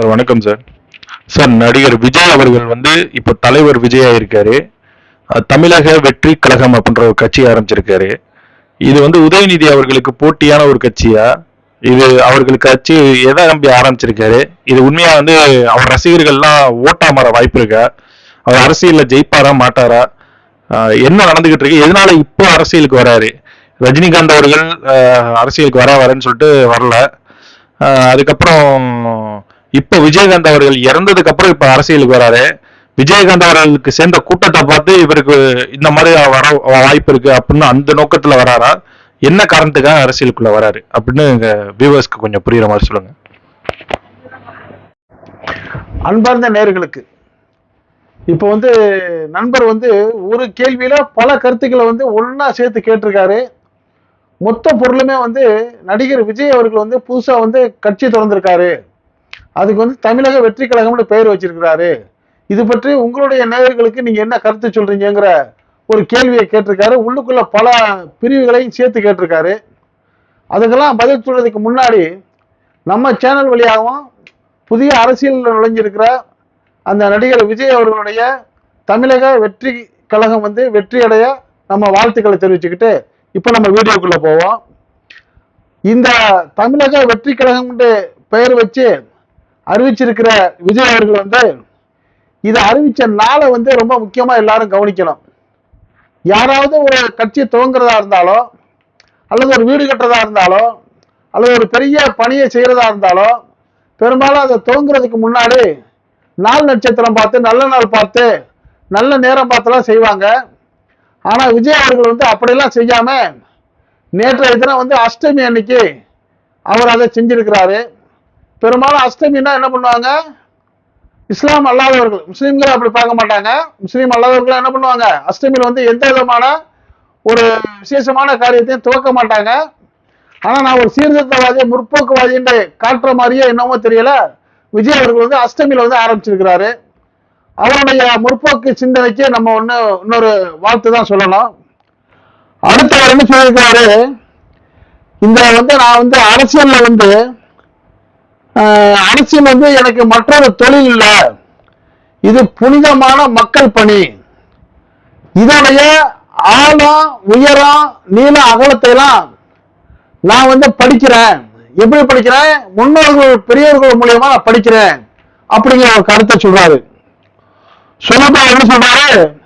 Sir வணக்கம் sir. Sir நடிகர் விஜய் அவர்கள் வந்து இப்போ தலைவர் விஜயா இருக்காரு. தமிழக வெற்றி கழகம் அப்படின்ற ஒரு கட்சி ஆரம்பிச்சிருக்காரு. இது வந்து உதயநிதி அவர்களுக்கு போட்டியான ஒரு கட்சியா? இது அவர்களுக்கு கட்சி எதை நம்பி ஆரம்பிச்சிருக்காரு? இது உண்மையா வந்து அவர் ரசிகர்கள்லாம் ஓட்டா மாற வாய்ப்பு இருக்கா? அவர் அரசியல்ல ஜெயிப்பாரா மாட்டாரா? என்ன நடந்துகிட்டு இருக்கு? எதனால இப்போ அரசியலுக்கு வராரு? ரஜினிகாந்த் அவர்கள் அரசியலுக்கு வர வரேன்னு சொல்லிட்டு வரல. அதுக்கப்புறம் இப்ப விஜயகாந்த் அவர்கள் இறந்ததுக்கு அப்புறம் இப்ப அரசியலுக்கு வராரு. விஜயகாந்த் அவர்களுக்கு சேர்ந்த கூட்டத்தை பார்த்து இவருக்கு இந்த மாதிரி வர வாய்ப்பு இருக்கு அப்படின்னு அந்த நோக்கத்துல வராரா? என்ன காரணத்துக்காக அரசியலுக்குள்ள வராரு? அப்படின்னு எங்க வியூவர்ஸ்க்கு கொஞ்சம் புரியுற மாதிரி சொல்லுங்க. அன்பார்ந்த நேர்களுக்கு இப்போ வந்து நண்பர் வந்து ஒரு கேள்வியில பல கருத்துக்களை வந்து ஒன்னா சேர்த்து கேட்டிருக்காரு. மொத்த பொருளுமே வந்து நடிகர் விஜய் அவர்கள் வந்து புதுசா வந்து கட்சி திறந்திருக்காரு. அதுக்கு வந்து தமிழக வெற்றி கழகம்னு பெயர் வச்சிருக்கிறாரு. இது பற்றி உங்களுடைய நேயர்களுக்கு நீங்க என்ன கருத்து சொல்றீங்கிற ஒரு கேள்வியை கேட்டிருக்காரு. உள்ளுக்குள்ள பல பிரிவுகளையும் சேர்த்து கேட்டிருக்காரு. அதுக்கெல்லாம் பதில் சொல்றதுக்கு முன்னாடி நம்ம சேனல் வழியாகவும் புதிய அரசியலில் நுழைஞ்சிருக்கிற அந்த நடிகர் விஜய் அவர்களுடைய தமிழக வெற்றி கழகம் வந்து வெற்றியடைய நம்ம வாழ்த்துக்களை தெரிவிச்சுக்கிட்டு இப்போ நம்ம வீடியோக்குள்ளே போவோம். இந்த தமிழக வெற்றி கழகம்னு பெயர் வச்சு அறிவிச்சிருக்கிற விஜய் அவர்கள் வந்து இதை அறிவிச்ச நாளை வந்து ரொம்ப முக்கியமா எல்லாரும் கவனிக்கணும். யாராவது ஒரு கட்சியை துவங்குறதா இருந்தாலோ அல்லது ஒரு வீடு கட்டுறதா இருந்தாலோ அல்லது ஒரு பெரிய பணியை செய்யறதா இருந்தாலோ பெரும்பாலும் அதை துவங்குறதுக்கு முன்னாடி நாள் நட்சத்திரம் பார்த்து நல்ல நாள் பார்த்து நல்ல நேரம் பார்த்துலாம் செய்வாங்க. ஆனால் விஜய் அவர்கள் வந்து அப்படியெல்லாம் செய்யாம நேற்றைய தினம் வந்து அஷ்டமி அன்னைக்கு அவர் அதை செஞ்சிருக்கிறாரு. பெரும்பாலும் அஷ்டமின்னா என்ன பண்ணுவாங்க? இஸ்லாம் அல்லாதவர்கள். முஸ்லீம்களை அப்படி பார்க்க மாட்டாங்க. முஸ்லீம் அல்லாதவர்கள் என்ன பண்ணுவாங்க? அஷ்டமியில் வந்து எந்த விதமான ஒரு விசேஷமான காரியத்தையும் துவக்க மாட்டாங்க. ஆனால் நான் ஒரு சீர்திருத்தவாதி முற்போக்குவாதின்ற காட்டுற மாதிரியே என்னமோ தெரியல. விஜய் அவர்கள் வந்து அஷ்டமியில் வந்து ஆரம்பிச்சிருக்கிறாரு. அவருடைய முற்போக்கு சிந்தனைக்கு நம்ம ஒன்று இன்னொரு வாழ்த்து தான் சொல்லணும். அடுத்தவர் என்ன சொல்லியிருக்காரு? இந்த வந்து நான் வந்து அரசியலில் வந்து அரசியல் வந்து எனக்கு மற்றொரு தொழில் இல்லை. இது புனிதமான மக்கள் பணி. இதனுடைய ஆழம் உயரம் நீள அகலத்தை எல்லாம் நான் வந்து படிக்கிறேன். எப்படி படிக்கிறேன்? முன்னோர்கள் பெரியவர்கள் மூலியமா நான் படிக்கிறேன். அப்படிங்கிற ஒரு கருத்தை சொல்றாரு. சொல்லப்போ என்ன சொல்றாரு?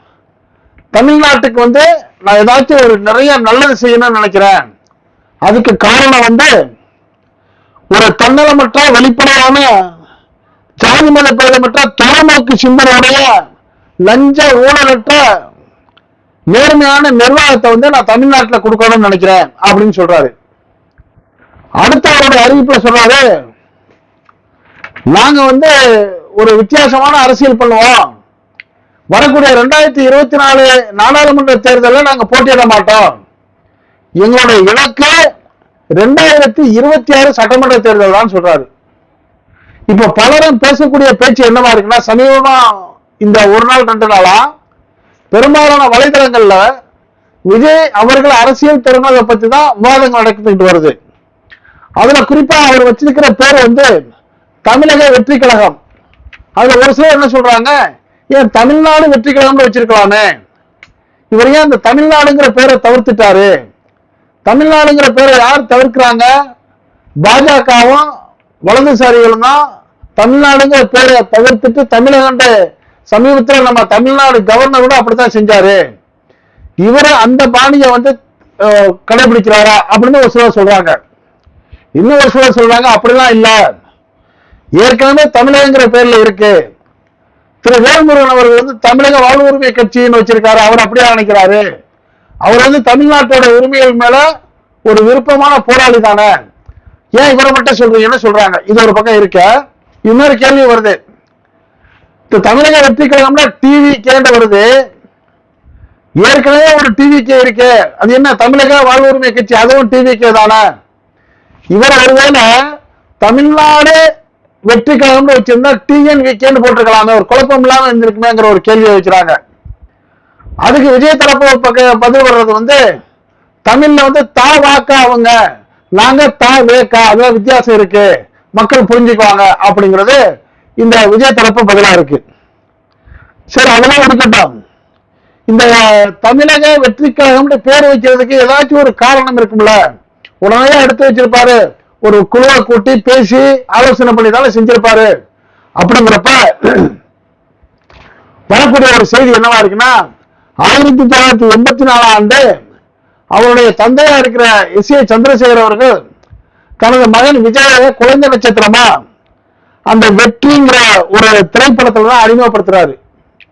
தமிழ்நாட்டுக்கு வந்து நான் ஏதாச்சும் ஒரு நிறைய நல்லது செய்யணும்னு நினைக்கிறேன். அதுக்கு காரணம் வந்து ஒரு தன்னலமற்ற வெளிப்படையான ஜாதி மத பேதமற்ற தொலைநோக்கு சிந்தனையுடைய லஞ்ச ஊழலற்ற நேர்மையான நிர்வாகத்தை வந்து நான் தமிழ்நாட்டில் கொடுக்கணும்னு நினைக்கிறேன் அப்படின்னு சொல்றாரு. அடுத்த அவருடைய அறிவிப்புல சொல்றாரு நாங்க வந்து ஒரு வித்தியாசமான அரசியல் பண்ணுவோம். வரக்கூடிய ரெண்டாயிரத்தி இருபத்தி நாலு நாடாளுமன்ற தேர்தலில் நாங்க போட்டியிட மாட்டோம். எங்களுடைய இலக்கு ரெண்டாயிரத்தி இருபத்தி ஆறு சட்டமன்ற தேர்தல் தான் சொல்றாரு. இப்ப பலரும் பேசக்கூடிய பேச்சு என்னவா இருக்குன்னா சமீபமா இந்த ஒரு நாள் ரெண்டு நாளா பெரும்பாலான வலைதளங்கள்ல விஜய் அவர்கள் அரசியல் திறமையை பத்தி தான் விவாதங்கள் நடந்துட்டு வருது. அதுல குறிப்பா அவர் வச்சிருக்கிற பேர் வந்து தமிழக வெற்றி கழகம். அதுல ஒரு சிலர் என்ன சொல்றாங்க ஏன் தமிழ்நாடு வெற்றி கழகம்னு வச்சிருக்கலாமே? இவர் ஏன் இந்த தமிழ்நாடுங்கிற பேரை தவிர்த்துட்டாரு? தமிழ்நாடுங்கிற பேரை யார் தவிர்க்கிறாங்க? பாஜகவும் வலதுசாரிகளும் தான் தமிழ்நாடுங்கிற பேரை தவிர்த்துட்டு தமிழகன்ற சமீபத்தில் நம்ம தமிழ்நாடு கவர்னர் கூட அப்படித்தான் செஞ்சாரு. இவரு அந்த பாணியை வந்து கடைபிடிக்கிறாரா அப்படின்னு ஒரு சிலர் சொல்றாங்க. இன்னும் ஒரு சிலர் சொல்றாங்க அப்படிலாம் இல்லை. ஏற்கனவே தமிழகங்கிற பேர்ல இருக்கு. திரு வேல்முருகன் அவர்கள் வந்து தமிழக வாழ்வுரிமை கட்சின்னு வச்சிருக்காரு. அவர் அப்படியே நினைக்கிறாரு? அவர் வந்து தமிழ்நாட்டோட உரிமைகள் மேல ஒரு விருப்பமான போராளி தானே? ஏன் இவரை மட்டும் சொல்றீங்கன்னு சொல்றாங்க? இது ஒரு பக்கம் இருக்க. இன்னொரு கேள்வி வருது. இந்த தமிழக வெற்றி கழகம்னா டிவி கேண்டு வருது. ஏற்கனவே ஒரு டிவி கே இருக்கு. அது என்ன தமிழக வாழ்வு உரிமை கட்சி? அதுவும் டிவி கே தானே. இவர் ஒருவேளை தமிழ்நாடு வெற்றி கழகம்னு வச்சிருந்தா டிஎன்விகேன்னு போட்டிருக்கலாமே. ஒரு குழப்பம் இல்லாம இருந்திருக்குமேங்கிற ஒரு கேள்வியை வச்சுறாங்க. அதுக்கு விஜய் தரப்பு பக்க பதில் வர்றது வந்து தமிழ்ல வந்து தா வாக்கா அவங்க நாங்க தா வேக்கா அதான் வித்தியாசம் இருக்கு மக்கள் புரிஞ்சுக்குவாங்க அப்படிங்கிறது இந்த விஜய் தரப்பு பதிலா இருக்கு. சரி அதெல்லாம் இருக்கட்டும் இந்த தமிழக வெற்றி கழகம்னு பேர் வைக்கிறதுக்கு ஏதாச்சும் ஒரு காரணம் இருக்கும்ல. உடனே எடுத்து வச்சிருப்பாரு. ஒரு குழுவை கூட்டி பேசி ஆலோசனை பண்ணி தானே செஞ்சிருப்பாரு. அப்படிங்கிறப்ப வரக்கூடிய ஒரு செய்தி என்னவா இருக்குன்னா ஆயிரத்தி தொள்ளாயிரத்தி எண்பத்தி நாலாம் ஆண்டு அவருடைய தந்தையா இருக்கிற எஸ் ஏ சந்திரசேகர் அவர்கள் தனது மகன் விஜய குழந்தை நட்சத்திரமா அந்த வெற்றிங்கிற ஒரு திரைப்படத்துல தான் அறிமுகப்படுத்துறாரு.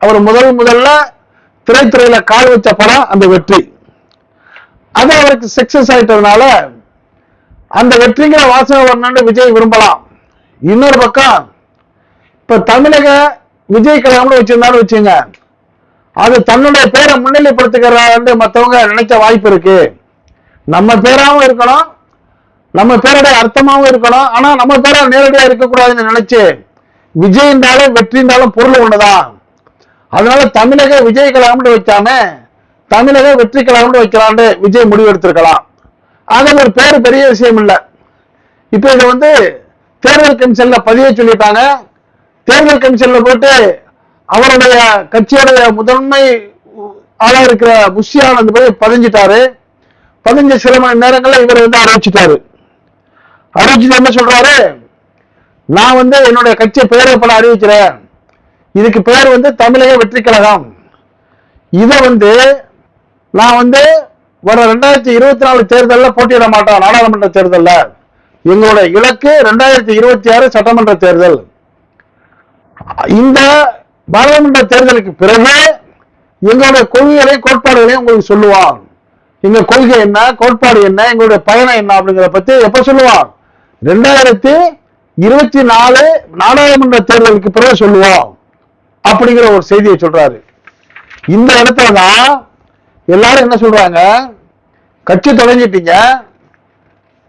அவர் முதல் முதல்ல திரைத்துறையில கால் வச்ச படம் அந்த வெற்றி. அது அவருக்கு சக்சஸ் ஆயிட்டதுனால அந்த வெற்றிங்கிற வாசகம் வரணும்னு விஜய் விரும்பலாம். இன்னொரு பக்கம் இப்ப தமிழக விஜய் கழகம்னு வச்சிருந்தாலும் வச்சுங்க அது தன்னுடைய பேரை முன்னிலைப்படுத்துகிறாரு மத்தவங்க நினைச்ச வாய்ப்பு இருக்கு. நம்ம பேராவும் இருக்கணும் நம்ம பேருடைய அர்த்தமாவும் இருக்கணும். ஆனா நம்ம பேரா நேரடியா இருக்கக்கூடாதுன்னு நினைச்சு விஜய்ன்றாலும் வெற்றின்றாலும் பொருள் ஒண்ணுதான் அதனால தமிழக விஜய் கழகம்னு வைக்காம தமிழக வெற்றி கழகம்னு வைக்கலாம்னு விஜய் முடிவு எடுத்திருக்கலாம் ஆக ஒரு பேரு பெரிய விஷயம் இல்ல. இப்ப இதை வந்து தேர்தல் கமிஷன்ல பதிய சொல்லிட்டாங்க. தேர்தல் கமிஷன்ல போட்டு அவருடைய கட்சியோடைய முதன்மை ஆளா இருக்கிற புஷி போய் பதிஞ்சிட்டாரு. பதிஞ்ச சில மணி நேரங்களில் இவர் வந்து அறிவிச்சிட்டாரு. அறிவிச்சுட்டு என்ன சொல்றாரு? நான் வந்து என்னுடைய கட்சியை பெயரை பல அறிவிக்கிறேன். இதுக்கு பேர் வந்து தமிழக வெற்றி கழகம். இதை வந்து நான் வந்து வர ரெண்டாயிரத்தி இருபத்தி நாலு தேர்தலில் போட்டியிட மாட்டோம் நாடாளுமன்ற தேர்தலில். எங்களுடைய இலக்கு ரெண்டாயிரத்தி இருபத்தி ஆறு சட்டமன்ற தேர்தல். இந்த பாராளுமன்ற தேர்தலுக்கு பிறகு எங்களுடைய கொள்கைகளை கோட்பாடுகளையும் உங்களுக்கு சொல்லுவான் எங்க கொள்கை என்ன கோட்பாடு என்ன எங்களுடைய பயணம் என்ன அப்படிங்கிறத பத்தி எப்ப சொல்லுவான் ரெண்டாயிரத்தி இருபத்தி நாலு நாடாளுமன்ற தேர்தலுக்கு பிறகு சொல்லுவோம் அப்படிங்கிற ஒரு செய்தியை சொல்றாரு. இந்த இடத்துல தான் எல்லாரும் என்ன சொல்றாங்க? கட்சி தொடங்கிட்டீங்க.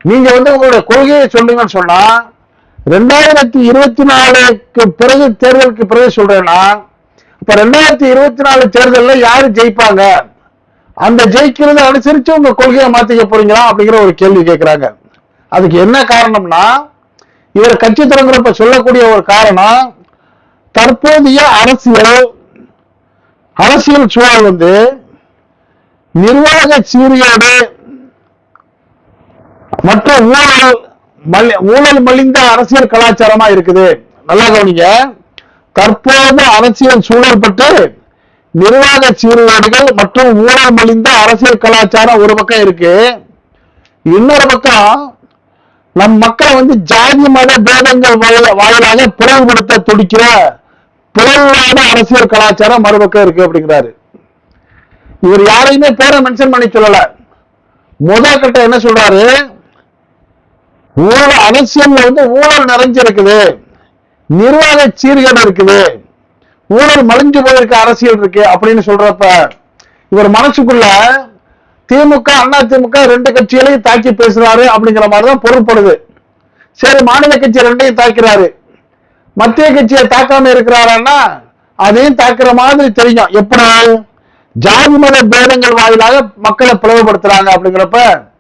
நீங்க வந்து உங்களுடைய கொள்கையை சொல்லுங்கன்னு சொன்னா ரெண்டாயிரத்தி இருபத்தி நாலுக்கு பிறகு தேர்தலுக்கு பிறகு சொல்றேன்னா இப்ப ரெண்டாயிரத்தி இருபத்தி நாலு தேர்தலில் யாரு ஜெயிப்பாங்க? அந்த ஜெயிக்கிறத அனுசரிச்சு உங்க கொள்கையை மாத்திக்க போறீங்களா அப்படிங்கிற ஒரு கேள்வி கேட்கிறாங்க அதுக்கு என்ன காரணம்னா இவர் கட்சி தொடங்குறப்ப சொல்லக்கூடிய ஒரு காரணம் தற்போதைய அரசியல் அரசியல் சூழல் வந்து நிர்வாக சீரியடு மற்ற ஊழல் ஊழல் மலிந்த அரசியல் கலாச்சாரமா இருக்குது. நல்லா கவனிங்க. தற்போது அரசியல் சூழல் பட்டு நிர்வாக சீர்கேடுகள் மற்றும் ஊழல் மலிந்த அரசியல் கலாச்சாரம் ஒரு பக்கம் இருக்கு. இன்னொரு பக்கம் நம் மக்களை வந்து ஜாதி மத பேதங்கள் வாயில- வாயிலாக பிளவுபடுத்த துடிக்கிற பிளவுவான அரசியல் கலாச்சாரம் மறுபக்கம் இருக்கு அப்படிங்கிறாரு. இவர் யாரையுமே பேரை மென்ஷன் பண்ணி சொல்லல. முதல் கட்ட என்ன சொல்றாரு? ஊழல் அரசியல்ல வந்து ஊழல் நிறைஞ்சிருக்குது. நிர்வாக சீர்கேடு இருக்குது. ஊழல் மலிஞ்சு போயிருக்க அரசியல் இருக்கு அப்படின்னு சொல்றப்ப இவர் மனசுக்குள்ள திமுக அண்ணா திமுக ரெண்டு கட்சிகளையும் தாக்கி பேசுறாரு அப்படிங்கிற மாதிரிதான் பொருள்படுது. சரி மாநில கட்சி ரெண்டையும் தாக்கிறாரு. மத்திய கட்சியை தாக்காம இருக்கிறாருன்னா அதையும் தாக்குற மாதிரி தெரியும். எப்படி? ஜாதி மத பேதங்கள் வாயிலாக மக்களை பிளவுபடுத்துறாங்க அப்படிங்கிறப்ப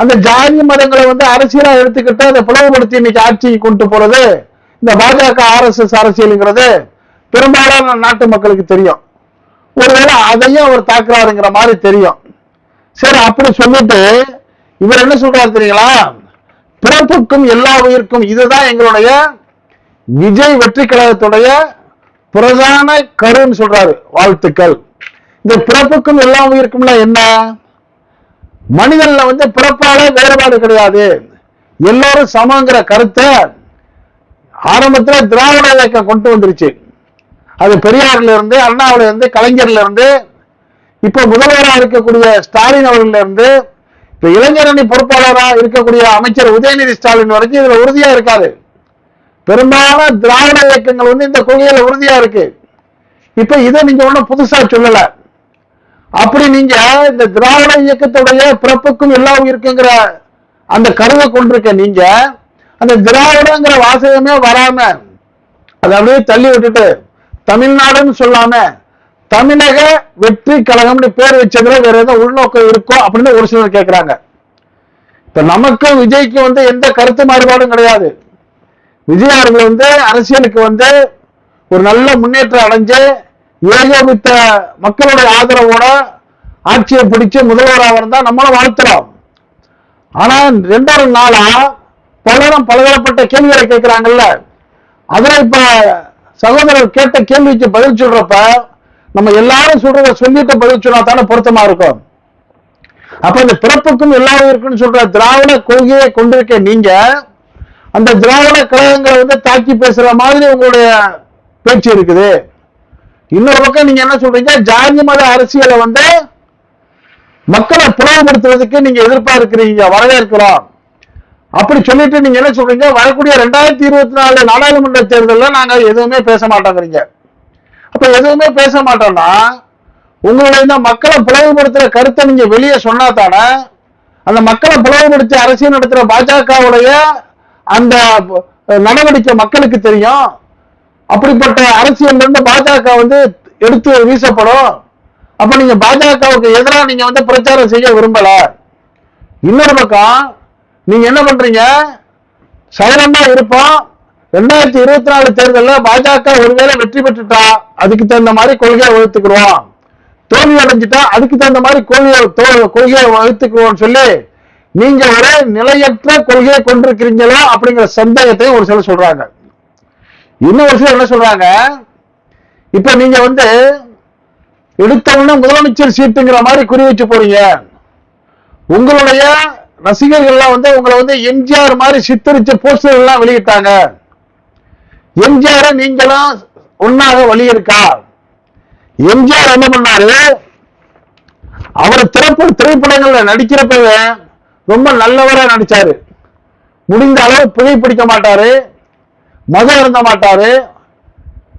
அந்த ஜாதி மதங்களை வந்து அரசியலா எடுத்துக்கிட்டு அதை பிளவுபடுத்தி இன்னைக்கு ஆட்சிக்கு கொண்டு போறது இந்த பாஜக ஆர்எஸ்எஸ் அரசியலுங்கிறது பெரும்பாலான நாட்டு மக்களுக்கு தெரியும். ஒருவேளை அதையும் அவர் தாக்குறாருங்கிற மாதிரி தெரியும். சரி அப்படி சொல்லிட்டு இவர் என்ன சொல்றாரு தெரியுங்களா? பிறப்புக்கும் எல்லா உயிருக்கும் இதுதான் எங்களுடைய விஜய் வெற்றி கழகத்துடைய பிரதான கருன்னு சொல்றாரு வாழ்த்துக்கள். இந்த பிறப்புக்கும் எல்லா உயிருக்கும்னா என்ன? மனிதன்ல வந்து பிறப்பால வேறுபாடு கிடையாது. எல்லாரும் சமங்கிற கருத்தை ஆரம்பத்துல திராவிட இயக்கம் கொண்டு வந்துருச்சு. அது பெரியார்ல இருந்து அண்ணாவில இருந்து கலைஞர்ல இருந்து இப்ப முதல்வராக இருக்கக்கூடிய ஸ்டாலின் அவர்கள்ல இருந்து இப்ப இளைஞரணி பொறுப்பாளராக இருக்கக்கூடிய அமைச்சர் உதயநிதி ஸ்டாலின் வரைக்கும் இதுல உறுதியா இருக்காரு. பெரும்பாலான திராவிட இயக்கங்கள் வந்து இந்த கொள்கையில உறுதியா இருக்கு. இப்ப இதை நீங்க ஒண்ணும் புதுசா சொல்லலை. அப்படி நீங்க இந்த திராவிட இயக்கத்துடைய பிறப்புக்கும் எல்லா உயிருக்குங்கிற அந்த கருவை கொண்டிருக்க நீங்க அந்த திராவிடங்கிற வாசகமே வராம அதை அப்படியே தள்ளி விட்டுட்டு தமிழ்நாடுன்னு சொல்லாம தமிழக வெற்றி கழகம்னு பேர் வச்சதுல வேற ஏதோ உள்நோக்கம் இருக்கோ அப்படின்னு ஒரு சிலர் கேட்கிறாங்க இப்ப நமக்கும் விஜய்க்கு வந்து எந்த கருத்து மாறுபாடும் கிடையாது. விஜய் அவர்கள் வந்து அரசியலுக்கு வந்து ஒரு நல்ல முன்னேற்றம் அடைஞ்சு ஏகோபித்த மக்களுடைய ஆதரவோட ஆட்சியை பிடிச்சு முதல்வராக இருந்தா நம்மளும் வாழ்த்துறோம். ஆனா ரெண்டாவது நாளா பலரும் பலதரப்பட்ட கேள்விகளை கேட்கிறாங்கல்ல. அதுல இப்ப சகோதரர் கேட்ட கேள்விக்கு பதில் சொல்றப்ப நம்ம எல்லாரும் சொல்றத சொல்லிட்டு பதில் சொன்னா தானே பொருத்தமா இருக்கும். அப்ப இந்த பிறப்புக்கும் எல்லாரும் இருக்குன்னு சொல்ற திராவிட கொள்கையை கொண்டிருக்க நீங்க அந்த திராவிட கழகங்களை வந்து தாக்கி பேசுற மாதிரி உங்களுடைய பேச்சு இருக்குது. இன்னொரு பக்கம் நீங்க என்ன சொல்றீங்க? ஜாதி மத அரசியலை வந்து மக்களை புலவுபடுத்துவதற்கு நீங்க எதிர்பார்க்கிறீங்க வரவேற்கிறோம். அப்படி சொல்லிட்டு நீங்க என்ன சொல்றீங்க? வரக்கூடிய ரெண்டாயிரத்தி இருபத்தி நாலு நாடாளுமன்ற தேர்தலில் நாங்க எதுவுமே பேச மாட்டோங்கிறீங்க. அப்ப எதுவுமே பேச மாட்டோம்னா உங்களுடைய இந்த மக்களை பிளவுபடுத்துற கருத்தை நீங்க வெளியே சொன்னா தானே அந்த மக்களை பிளவுபடுத்தி அரசியல் நடத்துற பாஜகவுடைய அந்த நடவடிக்கை மக்களுக்கு தெரியும். அப்படிப்பட்ட அரசியல் இருந்து பாஜக வந்து எடுத்து வீசப்படும். அப்ப நீங்க பாஜகவுக்கு எதிராக நீங்க வந்து பிரச்சாரம் செய்ய விரும்பல. இன்னொரு பக்கம் நீங்க என்ன பண்றீங்க? சைலண்டா இருப்போம். ரெண்டாயிரத்தி இருபத்தி நாலு தேர்தலில் பாஜக ஒருவேளை வெற்றி பெற்றுட்டா அதுக்கு தகுந்த மாதிரி கொள்கையை வகுத்துக்கிறோம் தோல்வி அடைஞ்சிட்டா அதுக்கு தகுந்த மாதிரி கொள்கையை கொள்கையை வகுத்துக்குவோம்னு சொல்லி நீங்க ஒரு நிலையற்ற கொள்கையை கொண்டிருக்கிறீங்களோ அப்படிங்கிற சந்தேகத்தையும் ஒரு சிலர் சொல்றாங்க. இன்னொரு சிலர் என்ன சொல்றாங்க? இப்ப நீங்க வந்து எடுத்தவொடனே முதலமைச்சர் சீட்டுங்கிற மாதிரி குறி வச்சு போறீங்க. உங்களுடைய ரசிகர்கள்லாம் வந்து உங்களை வந்து எம்ஜிஆர் மாதிரி சித்தரிச்ச போஸ்டர் எல்லாம் வெளியிட்டாங்க. எம்ஜிஆர நீங்களும் ஒன்னாக வழியிருக்கா எம்ஜிஆர் என்ன பண்ணாரு? அவர் திறப்பு திரைப்படங்கள்ல நடிக்கிறப்பவே ரொம்ப நல்லவரா நடிச்சாரு. முடிந்த அளவு புகை பிடிக்க மாட்டாரு. மதம் இருந்த மாட்டாரு.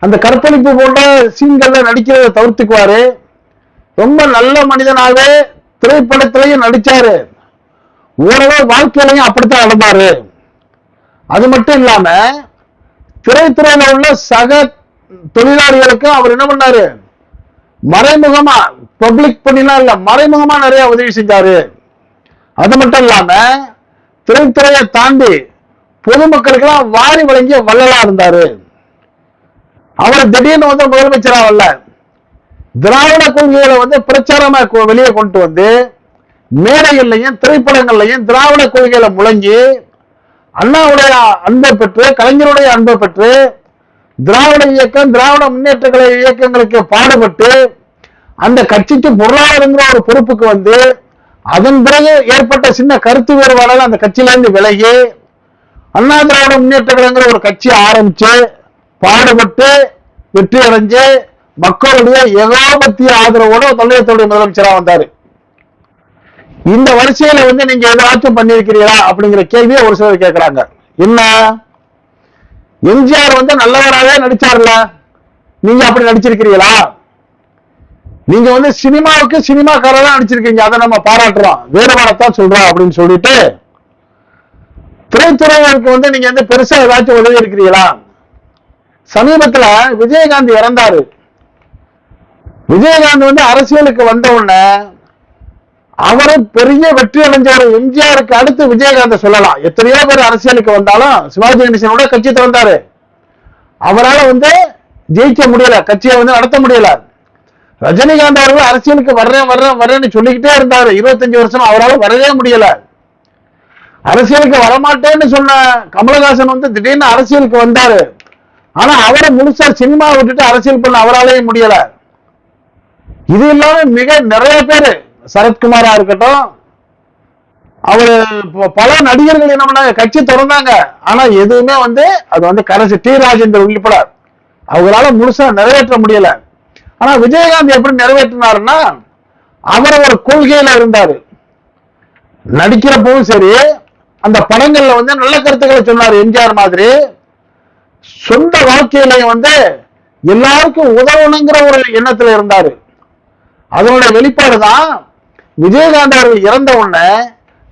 அந்த கற்பழிப்பு போன்ற சீன்கள்ல நடிக்கிறத தவிர்த்துக்குவாரு. ரொம்ப நல்ல மனிதனாக திரைப்படத்திலையும் நடிச்சாரு. ஓரளவு வாழ்க்கையிலையும் அப்படித்தான் நடந்தாரு. அது மட்டும் இல்லாம திரைத்துறையில உள்ள சக தொழிலாளிகளுக்கு அவர் என்ன பண்ணாரு? மறைமுகமா பப்ளிக் பண்ணிலாம் இல்ல மறைமுகமா நிறைய உதவி செஞ்சாரு. அது மட்டும் இல்லாம திரைத்துறையை தாண்டி பொதுமக்களுக்கெல்லாம் வாரி வழங்கிய வள்ளலா இருந்தாரு. அவர் திடீர்னு வந்து முதலமைச்சரா வரல. திராவிட கொள்கைகளை வந்து பிரச்சாரமா வெளியே கொண்டு வந்து மேடைகள்லையும் திரைப்படங்கள்லையும் திராவிட கொள்கைகளை முழங்கி அண்ணாவுடைய அன்பை பெற்று கலைஞருடைய அன்பை பெற்று திராவிட இயக்கம் திராவிட முன்னேற்ற கழக இயக்கங்களுக்கு பாடுபட்டு அந்த கட்சிக்கு பொருளாதாரங்கிற ஒரு பொறுப்புக்கு வந்து அதன் பிறகு ஏற்பட்ட சின்ன கருத்து வேறுபாடால அந்த கட்சியில இருந்து விலகி அண்ணா திராவிட முன்னேற்ற கழகங்கிற ஒரு கட்சி ஆரம்பிச்சு பாடுபட்டு வெற்றி அடைஞ்சு மக்களுடைய ஏகாபத்திய ஆதரவோட தொழிலத்துடைய முதலமைச்சரா வந்தாரு. இந்த வரிசையில வந்து நீங்க ஏதாச்சும் பண்ணிருக்கிறீங்களா அப்படிங்கிற கேள்வியை ஒரு சிலர் கேட்கிறாங்க என்ன? எம்ஜிஆர் வந்து நல்லவராகவே நடிச்சார்ல? நீங்க அப்படி நடிச்சிருக்கிறீங்களா? நீங்க வந்து சினிமாவுக்கு சினிமாக்காரதான் நடிச்சிருக்கீங்க. அதை நம்ம பாராட்டுறோம். வேறுபாடத்தான் சொல்றோம் அப்படின்னு சொல்லிட்டு திரைத்துறைகளுக்கு வந்து நீங்க வந்து பெருசா ஏதாச்சும் உதவி இருக்கிறீங்களா? சமீபத்துல விஜயகாந்த் இறந்தாரு. விஜயகாந்த் வந்து அரசியலுக்கு வந்த உடனே அவரு பெரிய வெற்றி அடைஞ்சாரு. எம்ஜிஆருக்கு அடுத்து விஜயகாந்த சொல்லலாம். எத்தனையோ பேர் அரசியலுக்கு வந்தாலும் சிவாஜி கணேசனோட கட்சி திறந்தாரு. அவரால வந்து ஜெயிக்க முடியல. கட்சியை வந்து நடத்த முடியல. ரஜினிகாந்த் அவர்கள் அரசியலுக்கு வர்றேன் வர்றேன் வர்றேன்னு சொல்லிக்கிட்டே இருந்தாரு. இருபத்தஞ்சு வருஷம் அவரால் வரவே முடியல. அரசியலுக்கு வரமாட்டேன்னு சொன்ன கமலஹாசன் வந்து திடீர்னு அரசியலுக்கு வந்தாரு. ஆனா அவரை முழுசா சினிமா விட்டுட்டு அரசியல் பண்ண அவராலேயே முடியல. இது இல்லாம மிக நிறைய பேரு சரத்குமாரா இருக்கட்டும் அவரு பல நடிகர்கள் என்ன பண்ணாங்க கட்சி திறந்தாங்க. ஆனா எதுவுமே வந்து அது வந்து கடைசி டி ராஜேந்தர் உள்பட அவங்களால முழுசா நிறைவேற்ற முடியல. ஆனா விஜயகாந்த் எப்படி நிறைவேற்றினாருன்னா அவர் ஒரு கொள்கையில இருந்தாரு. நடிக்கிறப்பவும் சரி அந்த படங்கள்ல வந்து நல்ல கருத்துக்களை சொன்னார் எம்ஜிஆர் மாதிரி. சொந்த வாழ்க்கையிலையும் வந்து எல்லாருக்கும் உதவணுங்கிற ஒரு எண்ணத்துல இருந்தாரு. அதனுடைய வெளிப்பாடு தான் விஜயகாந்த் அவர்கள் இறந்த உடனே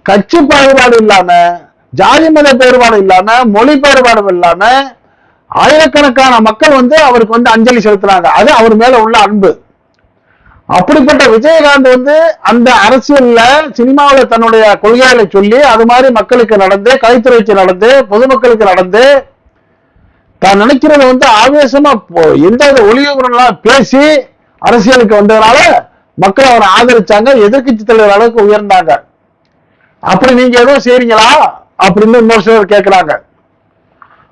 கட்சி பாகுபாடு இல்லாம ஜாதி மத வேறுபாடு இல்லாம மொழி வேறுபாடு இல்லாம ஆயிரக்கணக்கான மக்கள் வந்து அவருக்கு வந்து அஞ்சலி செலுத்தினாங்க. அது அவர் மேல உள்ள அன்பு. அப்படிப்பட்ட விஜயகாந்த் வந்து அந்த அரசியல்ல சினிமாவில தன்னுடைய கொள்கைகளை சொல்லி அது மாதிரி மக்களுக்கு நடந்து கலைத்துறைக்கு நடந்து பொதுமக்களுக்கு நடந்து தான் நினைக்கிறத வந்து ஆவேசமா எந்த வித ஒளிவுலாம் பேசி அரசியலுக்கு வந்ததுனால மக்கள் அவரை ஆதரிச்சாங்க எதிர்க்கட்சி தலைவர் அளவுக்கு உயர்ந்தாங்க. அப்படி நீங்க எதுவும் செய்றீங்களா? அப்படின்னு இன்னொரு சிலர் கேட்கிறாங்க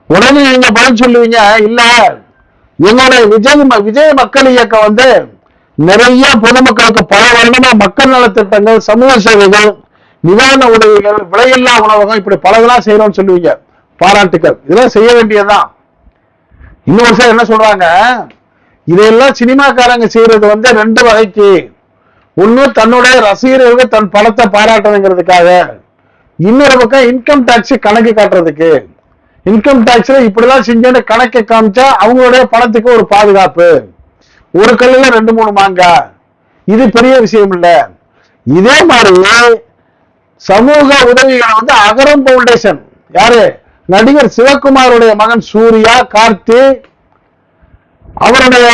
உடனே நீங்க பதில் சொல்லுவீங்க இல்ல எங்களுடைய விஜய் ம- விஜய் மக்கள் இயக்கம் வந்து நிறைய பொதுமக்களுக்கு பல வருடமா மக்கள் நலத்திட்டங்கள் சமூக சேவைகள் நிவாரண உதவிகள் விலையில்லா உணவகம் இப்படி பலதெல்லாம் செய்யறோம்னு சொல்லுவீங்க. பாராட்டுக்கள். இதெல்லாம் செய்ய வேண்டியதுதான். இன்னொரு சார் என்ன சொல்றாங்க? இதையெல்லாம் சினிமாக்காரங்க செய்யறது வந்து ரெண்டு வகைக்கு. ஒண்ணு தன்னுடைய ரசிகர்களுக்கு தன் படத்தை பாராட்டணுங்கிறதுக்காக இன்னொரு பக்கம் இன்கம் டாக்ஸ் கணக்கு காட்டுறதுக்கு. இன்கம் டாக்ஸ்ல இப்படிதான் செஞ்சேன்னு கணக்கை காமிச்சா அவங்களுடைய பணத்துக்கு ஒரு பாதுகாப்பு. ஒரு கல்லுல ரெண்டு மூணு மாங்காய் இது பெரிய விஷயம் இல்ல. இதே மாதிரி சமூக உதவிகளை வந்து அகரம் பவுண்டேஷன் யாரு? நடிகர் சிவகுமாருடைய மகன் சூர்யா கார்த்தி. அவருடைய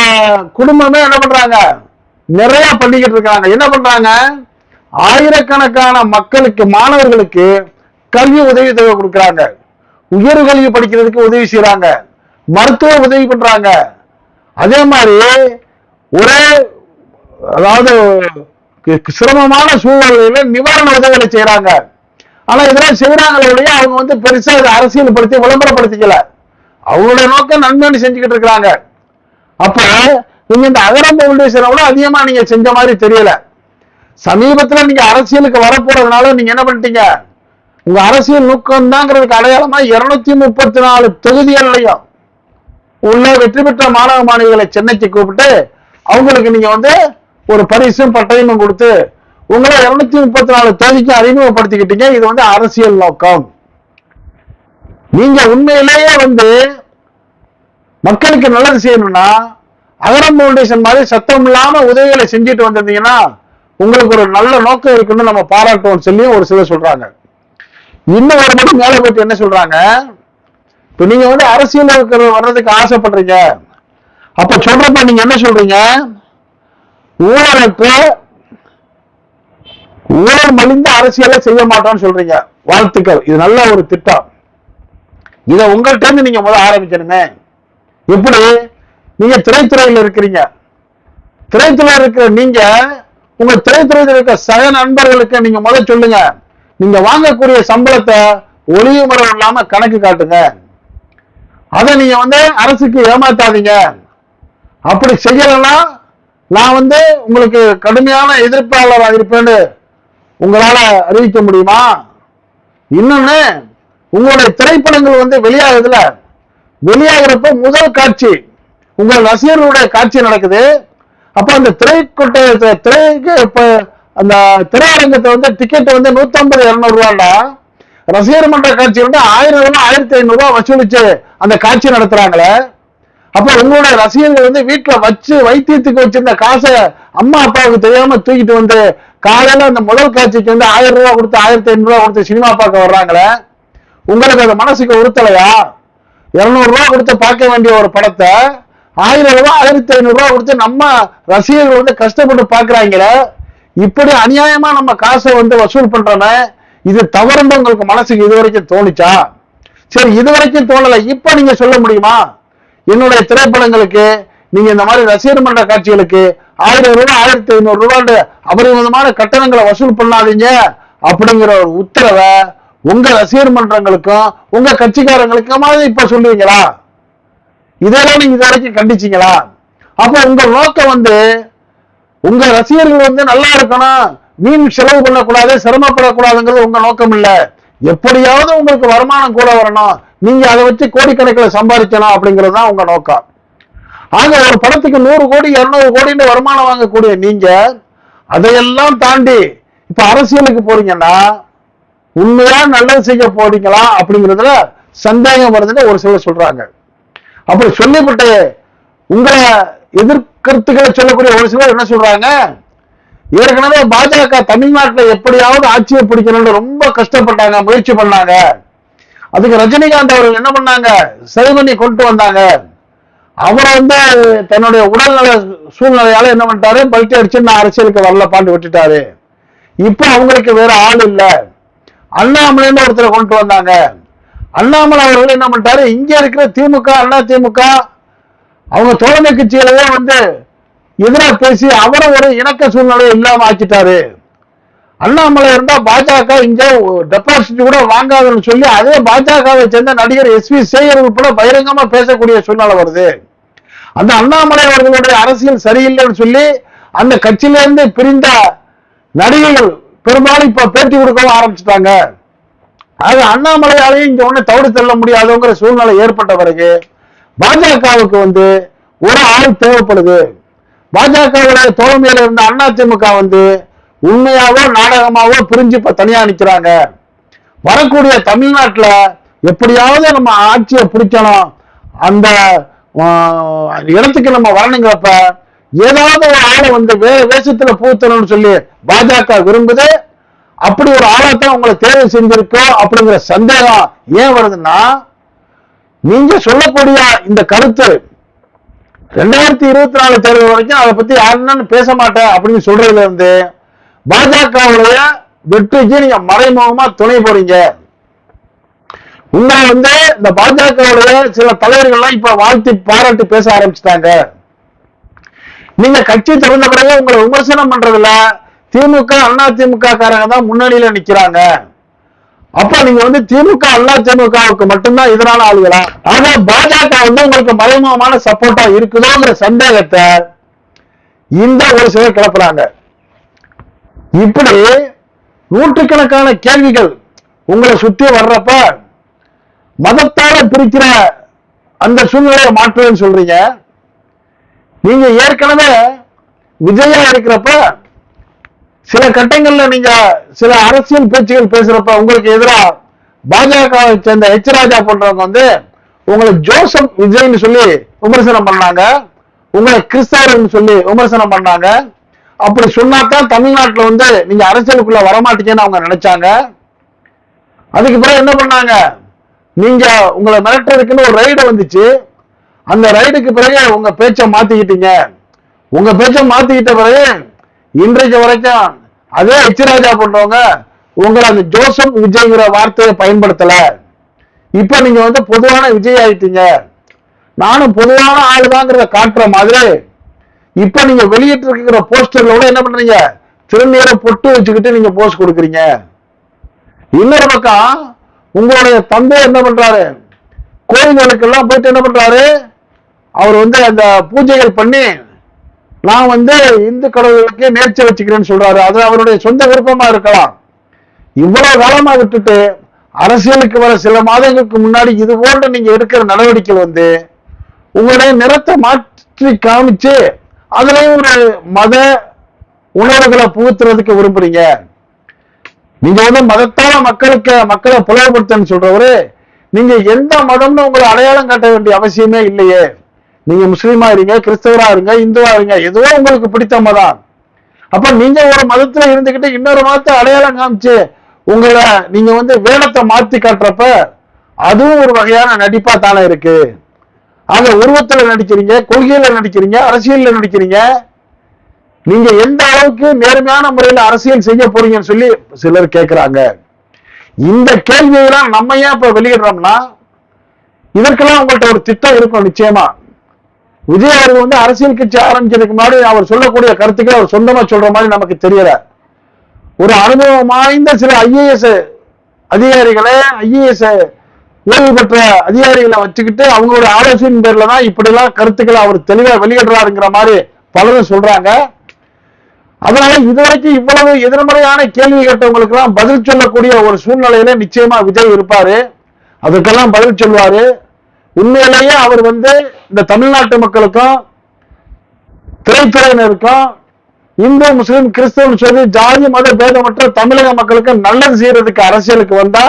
குடும்பமே என்ன பண்றாங்க? நிறைய பண்ணிக்கிட்டு இருக்காங்க. என்ன பண்றாங்க? ஆயிரக்கணக்கான மக்களுக்கு மாணவர்களுக்கு கல்வி உதவி தொகை கொடுக்கறாங்க. உயர்கல்வி படிக்கிறதுக்கு உதவி செய்யறாங்க மருத்துவ உதவி பண்றாங்க. அதே மாதிரி ஒரே அதாவது சிரமமான சூழ்நிலையில நிவாரண உதவிகளை செய்யறாங்க ஆனா இதெல்லாம் செய்யறாங்களே ஒழிய அவங்க வந்து பெருசா இதை அரசியல்படுத்தி விளம்பரப்படுத்திக்கல. அவங்களுடைய நோக்கம் நன்மைன்னு செஞ்சுக்கிட்டு இருக்கிறாங்க. அப்ப நீங்க இந்த அகரம் பவுண்டேஷனை விட அதிகமா நீங்க செஞ்ச மாதிரி தெரியல. சமீபத்துல நீங்க அரசியலுக்கு வரப்போறதுனால நீங்க என்ன பண்ணிட்டீங்க? உங்க அரசியல் நோக்கம் தாங்கிறதுக்கு அடையாளமா இருநூத்தி முப்பத்தி நாலு தொகுதிகள்லையும் உள்ள வெற்றி பெற்ற மாணவ மாணவிகளை சென்னைக்கு கூப்பிட்டு அவங்களுக்கு நீங்க வந்து ஒரு பரிசும் பட்டயமும் கொடுத்து உங்களை இருநூத்தி முப்பத்தி நாலு தொகுதிக்கு அறிமுகப்படுத்திக்கிட்டீங்க. இது வந்து அரசியல் நோக்கம். நீங்க உண்மையிலேயே வந்து மக்களுக்கு நல்லது செய்யணும்னா அகரம் பவுண்டேஷன் மாதிரி சத்தம் இல்லாம உதவிகளை செஞ்சுட்டு வந்திருந்தீங்கன்னா உங்களுக்கு ஒரு நல்ல நோக்கம் இருக்குன்னு நம்ம பாராட்டுவோம் சொல்லி ஒரு சிலர் சொல்றாங்க. இன்னும் ஒரு மட்டும் மேலே போயிட்டு என்ன சொல்றாங்க? இப்ப நீங்க வந்து அரசியல் வர்றதுக்கு ஆசைப்படுறீங்க. அப்ப சொல்றப்ப நீங்க என்ன சொல்றீங்க? ஊழலுக்கு ஊழல் மலிந்த அரசியலை செய்ய மாட்டோம்னு சொல்றீங்க. வாழ்த்துக்கள். இது நல்ல ஒரு திட்டம். இதை உங்கள்கிட்ட இருந்து நீங்க முதல் ஆரம்பிக்கணுமே. எப்படி? நீங்க திரைத்துறையில் இருக்கிறீங்க. திரைத்துறையில் இருக்கிற நீங்க உங்க திரைத்துறையில் இருக்கிற சக நண்பர்களுக்கு நீங்க முதல் சொல்லுங்க. நீங்க வாங்கக்கூடிய சம்பளத்தை ஒளிவு முறை இல்லாம கணக்கு காட்டுங்க. அதை நீங்க வந்து அரசுக்கு ஏமாத்தாதீங்க. அப்படி செய்யலைன்னா நான் வந்து உங்களுக்கு கடுமையான எதிர்ப்பாளராக இருப்பேன்னு உங்களால அறிவிக்க முடியுமா? இன்னொன்னு உங்களுடைய திரைப்படங்கள் வந்து வெளியாகுதுல வெளியாகிறப்ப முதல் காட்சி உங்கள் ரசிகர்களுடைய காட்சி நடக்குது. அப்ப அந்த திரைக்கொட்டை திரைக்கு இப்ப அந்த திரையரங்கத்தை வந்து டிக்கெட் வந்து நூத்தி ஐம்பது இருநூறு ரூபாண்டா ரசிகர் மன்ற காட்சி வந்து ஆயிரம் ரூபாய் ஆயிரத்தி ஐநூறு ரூபாய் வசூலிச்சு அந்த காட்சி நடத்துறாங்களே. அப்ப உங்களுடைய ரசிகர்கள் வந்து வீட்டுல வச்சு வைத்தியத்துக்கு வச்சிருந்த காசை அம்மா அப்பாவுக்கு தெரியாம தூக்கிட்டு வந்து காலையில அந்த முதல் காட்சிக்கு வந்து ஆயிரம் ரூபாய் கொடுத்து ஆயிரத்தி ஐநூறு ரூபாய் கொடுத்து சினிமா பார்க்க வர்றாங்களே? உங்களுக்கு அது மனசுக்கு உறுத்தலையா? இருநூறு ரூபாய் கொடுத்து பார்க்க வேண்டிய ஒரு படத்தை ஆயிரம் ரூபாய் ஆயிரத்தி ஐநூறு ரூபாய் கொடுத்து நம்ம ரசிகர்கள் வந்து கஷ்டப்பட்டு பாக்குறாங்களே இப்படி அநியாயமா நம்ம காசை வந்து வசூல் பண்றோமே இது தவறுன்னு உங்களுக்கு மனசுக்கு இது வரைக்கும் தோணுச்சா? சரி இது வரைக்கும் தோணலை. இப்ப நீங்க சொல்ல முடியுமா? என்னுடைய திரைப்படங்களுக்கு நீங்க இந்த மாதிரி ரசிகர் மன்ற காட்சிகளுக்கு ஆயிரம் ரூபாய் ஆயிரத்தி ஐநூறு ரூபாய் அபரிமிதமான கட்டணங்களை வசூல் பண்ணாதீங்க. அப்படிங்கிற ஒரு உத்தரவை உங்க ரசிகர் மன்றங்களுக்கும் உங்க கட்சிக்காரங்களுக்குமாவது இப்ப சொல்லுவீங்களா இதெல்லாம் நீங்க இது வரைக்கும் கண்டிச்சீங்களா? அப்ப உங்க நோக்கம் வந்து உங்க ரசிகர்கள் வந்து நல்லா இருக்கணும். மீன் செலவு பண்ணக்கூடாது சிரமப்படக்கூடாதுங்கிறது உங்க நோக்கம் இல்ல. எப்படியாவது உங்களுக்கு வருமானம் கூட வரணும். நீங்க அதை வச்சு கோடிக்கணக்கில் சம்பாதிச்சலாம் அப்படிங்கிறது தான் உங்க நோக்கம். ஆக ஒரு படத்துக்கு நூறு கோடி இருநூறு கோடின்னு வருமானம் வாங்கக்கூடிய நீங்க அதையெல்லாம் தாண்டி இப்ப அரசியலுக்கு போறீங்கன்னா உண்மையா நல்லது செய்ய போறீங்களா அப்படிங்கிறதுல சந்தேகம் வருதுன்னு ஒரு சிலர் சொல்றாங்க. அப்படி சொல்லிவிட்டு உங்களை எதிர்கருத்துக்களை சொல்லக்கூடிய ஒரு சிலர் என்ன சொல்றாங்க? ஏற்கனவே பாஜக தமிழ்நாட்டில் எப்படியாவது ஆட்சியை பிடிக்கணும்னு ரொம்ப கஷ்டப்பட்டாங்க முயற்சி பண்ணாங்க. அதுக்கு ரஜினிகாந்த் அவர்கள் என்ன பண்ணாங்க? சரி பண்ணி கொண்டு வந்தாங்க. அவரை வந்து தன்னுடைய உடல்நல சூழ்நிலையால என்ன பண்ணிட்டாரு? பல்ட்டி அடிச்சு நான் அரசியலுக்கு வரல பாண்டு விட்டுட்டாரு. இப்ப அவங்களுக்கு வேற ஆள் இல்லை. அண்ணாமலைன்னு ஒருத்தரை கொண்டு வந்தாங்க. அண்ணாமலை அவர்கள் என்ன பண்ணிட்டாரு? இங்க இருக்கிற திமுக அண்ணா திமுக அவங்க தோழமை கட்சிகளவே வந்து எதிராக பேசி அவரை ஒரு இணக்க சூழ்நிலையை இல்லாம ஆக்கிட்டாரு. அண்ணாமலை இருந்தா பாஜக இங்க டெபாசிட் கூட வாங்காதுன்னு சொல்லி அதே பாஜகவை சேர்ந்த நடிகர் எஸ் வி சேகர் உட்பட பகிரங்கமா பேசக்கூடிய சூழ்நிலை வருது. அந்த அண்ணாமலை அவர்களுடைய அரசியல் சரியில்லைன்னு சொல்லி அந்த கட்சியிலிருந்து பிரிந்த நடிகைகள் பெரும்பாலும் இப்ப பேட்டி கொடுக்கவும் ஆரம்பிச்சுட்டாங்க. அது அண்ணாமலையாலையும் இங்க ஒண்ணு தவிடு தள்ள முடியாதுங்கிற சூழ்நிலை ஏற்பட்ட பிறகு பாஜகவுக்கு வந்து ஒரு ஆள் தேவைப்படுது. பாஜகவுடைய தோழமையில இருந்த அதிமுக வந்து உண்மையாவோ நாடகமாவோ பிரிஞ்சு இப்ப தனியா நிக்கிறாங்க. வரக்கூடிய தமிழ்நாட்டுல எப்படியாவது நம்ம ஆட்சியை பிடிக்கணும். அந்த இடத்துக்கு நம்ம வரணுங்கிறப்ப ஏதாவது ஒரு ஆளை வந்து வே வேஷத்துல பூத்தணும்னு சொல்லி பாஜக விரும்புது. அப்படி ஒரு ஆளைத்தான் உங்களை தேர்வு செஞ்சிருக்கோம் அப்படிங்கிற சந்தேகம் ஏன் வருதுன்னா நீங்க சொல்லக்கூடிய இந்த கருத்து ரெண்டாயிரத்தி இருபத்தி நாலு தேர்தல் வரைக்கும் அதை பத்தி யாருன்னு பேச மாட்டேன் அப்படின்னு சொல்றதுல இருந்து பாஜகவுடைய வெற்றிக்கு நீங்க மறைமுகமா துணை போறீங்க. உங்களை வந்து இந்த பாஜகவுடைய சில தலைவர்கள்லாம் இப்ப வாழ்த்தி பாராட்டி பேச ஆரம்பிச்சிட்டாங்க. நீங்க கட்சி திறந்த பிறகு உங்களை விமர்சனம் பண்றதுல திமுக அண்ணா திமுக காரங்க தான் முன்னணியில நிக்கிறாங்க. அப்ப நீங்க வந்து திமுக அண்ணா திமுகவுக்கு மட்டும்தான் எதிரான ஆளுகளா? ஆனா பாஜக வந்து உங்களுக்கு மறைமுகமான சப்போர்ட்டா இருக்குதோங்கிற சந்தேகத்தை இந்த ஒரு சிலர் கிளப்புறாங்க. இப்படி நூற்றுக்கணக்கான கேள்விகள் உங்களை சுத்தி வர்றப்ப மதத்தால பிரிக்கிற அந்த சூழ்நிலையை மாற்றுவேன்னு சொல்றீங்க. நீங்க ஏற்கனவே விஜயா இருக்கிறப்ப சில கட்டங்கள்ல நீங்க சில அரசியல் பேச்சுகள் பேசுறப்ப உங்களுக்கு எதிரா பாஜகவை சேர்ந்த ஹெச் ராஜா போன்றவங்க வந்து உங்களை ஜோசப் விஜய்னு சொல்லி விமர்சனம் பண்ணாங்க. உங்களை கிறிஸ்தவர்னு சொல்லி விமர்சனம் பண்ணாங்க. அப்படி சொன்னாத்தான் தமிழ்நாட்டில் வந்து நீங்க அரசியலுக்குள்ள வரமாட்டீங்கன்னு அவங்க நினைச்சாங்க. அதுக்கு பிறகு என்ன பண்ணாங்க? நீங்க உங்களை மிரட்டுறதுக்குன்னு ஒரு ரைடு வந்துச்சு. அந்த ரைடுக்கு பிறகு உங்க பேச்சை மாத்திக்கிட்டீங்க. உங்க பேச்சை மாத்திக்கிட்ட பிறகு இன்றைக்கு வரைக்கும் அதே எச் ராஜா பண்றவங்க உங்களை அந்த ஜோசப் விஜய்ங்கிற வார்த்தையை பயன்படுத்தல. இப்ப நீங்க வந்து பொதுவான விஜய் ஆயிட்டீங்க. நானும் பொதுவான ஆளுதாங்கிறத காட்டுற மாதிரி இப்ப நீங்க வெளியிட்டு இருக்கிற போஸ்டர்ல கூட என்ன பண்றீங்க? திருநீரை பொட்டு வச்சுக்கிட்டு நீங்க போஸ்ட் கொடுக்குறீங்க. இன்னொரு பக்கம் உங்களுடைய தந்தை என்ன பண்றாரு? கோயில்களுக்கெல்லாம் போயிட்டு என்ன பண்றாரு? அவர் வந்து அந்த பூஜைகள் பண்ணி நான் வந்து இந்து கடவுளுக்கு நேர்ச்சி வச்சுக்கிறேன்னு சொல்றாரு. அது அவருடைய சொந்த விருப்பமா இருக்கலாம். இவ்வளவு காலமா விட்டுட்டு அரசியலுக்கு வர சில மாதங்களுக்கு முன்னாடி இது போன்ற நீங்க எடுக்கிற நடவடிக்கை வந்து உங்களுடைய நிறத்தை மாற்றி காமிச்சு அதுலயும் ஒரு மத உணர்வுகளை புகுத்துறதுக்கு விரும்புறீங்க. நீங்க வந்து மதத்தால மக்களுக்கு மக்களை புலப்படுத்தன்னு சொல்றவரு நீங்க எந்த மதம்னு உங்களை அடையாளம் காட்ட வேண்டிய அவசியமே இல்லையே. நீங்க முஸ்லீமா இருங்க கிறிஸ்தவரா இருங்க இந்துவா இருங்க எதுவோ உங்களுக்கு பிடித்த மதம். அப்ப நீங்க ஒரு மதத்துல இருந்துகிட்டு இன்னொரு மதத்தை அடையாளம் காமிச்சு உங்களை நீங்க வந்து வேடத்தை மாத்தி காட்டுறப்ப அதுவும் ஒரு வகையான நடிப்பா தானே இருக்கு. ஆக உருவத்துல நடிக்கிறீங்க கொள்கையில நடிக்கிறீங்க அரசியல்ல நடிக்கிறீங்க. நீங்க எந்த அளவுக்கு நேர்மையான முறையில அரசியல் செய்ய போறீங்கன்னு சொல்லி சிலர் கேட்கிறாங்க இந்த கேள்வியெல்லாம் நம்ம ஏன் இப்ப வெளியிடுறோம்னா இதற்கெல்லாம் உங்கள்ட்ட ஒரு திட்டம் இருக்கும் நிச்சயமா. விஜய் அவர்கள் வந்து அரசியல் கட்சி ஆரம்பிச்சதுக்கு முன்னாடி அவர் சொல்லக்கூடிய கருத்துக்களை அவர் சொந்தமா சொல்ற மாதிரி நமக்கு தெரியல. ஒரு அனுபவம் வாய்ந்த சில ஐஏஎஸ் அதிகாரிகளே ஐஏஎஸ் ஓய்வு பெற்ற அதிகாரிகளை வச்சுக்கிட்டு அவங்களோட ஆலோசனை பேர்ல தான் இப்படி எல்லாம் கருத்துக்களை அவர் தெளிவா வெளியிடுறாருங்கிற மாதிரி பலரும் சொல்றாங்க. அதனால இதுவரைக்கும் இவ்வளவு எதிர்மறையான கேள்வி கேட்டவங்களுக்கு எல்லாம் பதில் சொல்லக்கூடிய ஒரு சூழ்நிலையில நிச்சயமா விஜய் இருப்பாரு. அதுக்கெல்லாம் பதில் சொல்வாரு. உண்மையிலேயே அவர் வந்து இந்த தமிழ்நாட்டு மக்களுக்கும் திரைத்துறையினருக்கும் இந்து முஸ்லீம் கிறிஸ்தவன் சொல்லி ஜாதி மத பேதமற்ற தமிழக மக்களுக்கு நல்லது செய்யறதுக்கு அரசியலுக்கு வந்தா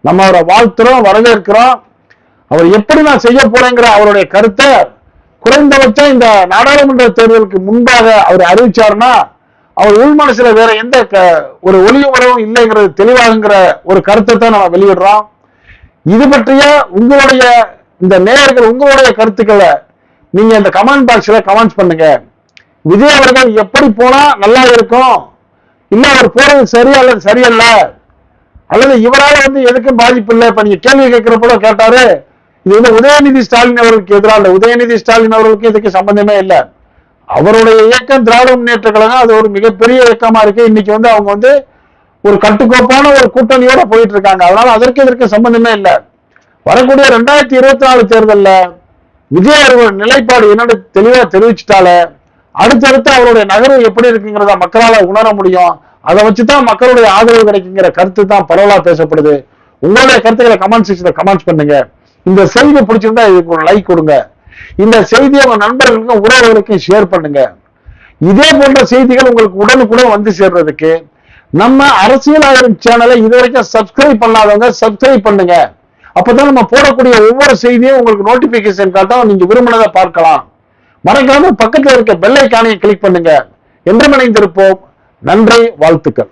நம்ம அவரை வாழ்த்துறோம் வரவேற்கிறோம். அவர் எப்படி நான் செய்ய போறேங்கிற அவருடைய கருத்தை குறைந்தபட்சம் இந்த நாடாளுமன்ற தேர்தலுக்கு முன்பாக அவர் அறிவிச்சாருன்னா அவர் உள் மனசுல வேற எந்த க- ஒரு ஒளிவு உறவும் இல்லைங்கிறது தெளிவாகுங்கிற ஒரு கருத்தை தான் நம்ம வெளியிடுறோம். இது பற்றிய உங்களுடைய இந்த நேயர்கள் உங்களுடைய கருத்துக்களை நீங்க இந்த கமெண்ட் பாக்ஸ்ல கமெண்ட்ஸ் பண்ணுங்க. விஜய் அவர்கள் எப்படி போனா நல்லா இருக்கும்? இல்ல அவர் போறது சரியா இல்லை சரியல்ல? அல்லது இவரால வந்து எதுக்கும் பாதிப்பு இல்லை. இப்ப நீங்க கேள்வி கேட்கிறப்போ கேட்டாரு. இது வந்து உதயநிதி ஸ்டாலின் அவர்களுக்கு எதிராக உதயநிதி ஸ்டாலின் அவர்களுக்கு இதுக்கு சம்பந்தமே இல்லை. அவருடைய இயக்கம் திராவிட முன்னேற்ற கழகம் அது ஒரு மிகப்பெரிய இயக்கமா இருக்கு. இன்னைக்கு வந்து அவங்க வந்து ஒரு கட்டுக்கோப்பான ஒரு கூட்டணியோட போயிட்டு இருக்காங்க. அதனால அதற்கு இதற்கு சம்பந்தமே இல்லை. வரக்கூடிய ரெண்டாயிரத்தி இருபத்தி நாலு தேர்தலில் விஜய் அவர்கள் நிலைப்பாடு என்னன்னு தெளிவா தெரிவிச்சிட்டாலே அடுத்தடுத்து அவருடைய நகர்வு எப்படி இருக்குங்கிறத மக்களால உணர முடியும். அதை வச்சுதான் மக்களுடைய ஆதரவு கிடைக்குங்கிற கருத்து தான் பரவலா பேசப்படுது. உங்களுடைய கருத்துக்களை கமெண்ட் செக்ஷன்ல கமெண்ட்ஸ் பண்ணுங்க. இந்த செய்தி பிடிச்சிருந்தா இதுக்கு ஒரு லைக் கொடுங்க. இந்த செய்தியை உங்க நண்பர்களுக்கும் உறவுகளுக்கும் ஷேர் பண்ணுங்க. இதே போன்ற செய்திகள் உங்களுக்கு உடனுக்குடன் வந்து சேர்றதுக்கு நம்ம அரசியல் ஆயிரம் சேனலை இதுவரைக்கும் சப்ஸ்கிரைப் பண்ணாதவங்க சப்ஸ்கிரைப் பண்ணுங்க. அப்பதான் நம்ம போடக்கூடிய ஒவ்வொரு செய்தியும் உங்களுக்கு நோட்டிபிகேஷன் காட்டும் நீங்க விரும்பினதை பார்க்கலாம். மறக்காம பக்கத்துல இருக்க பெல்லை காணியை கிளிக் பண்ணுங்க. என்று மனைந்திருப்போம் நன்றி வாழ்த்துக்கள்.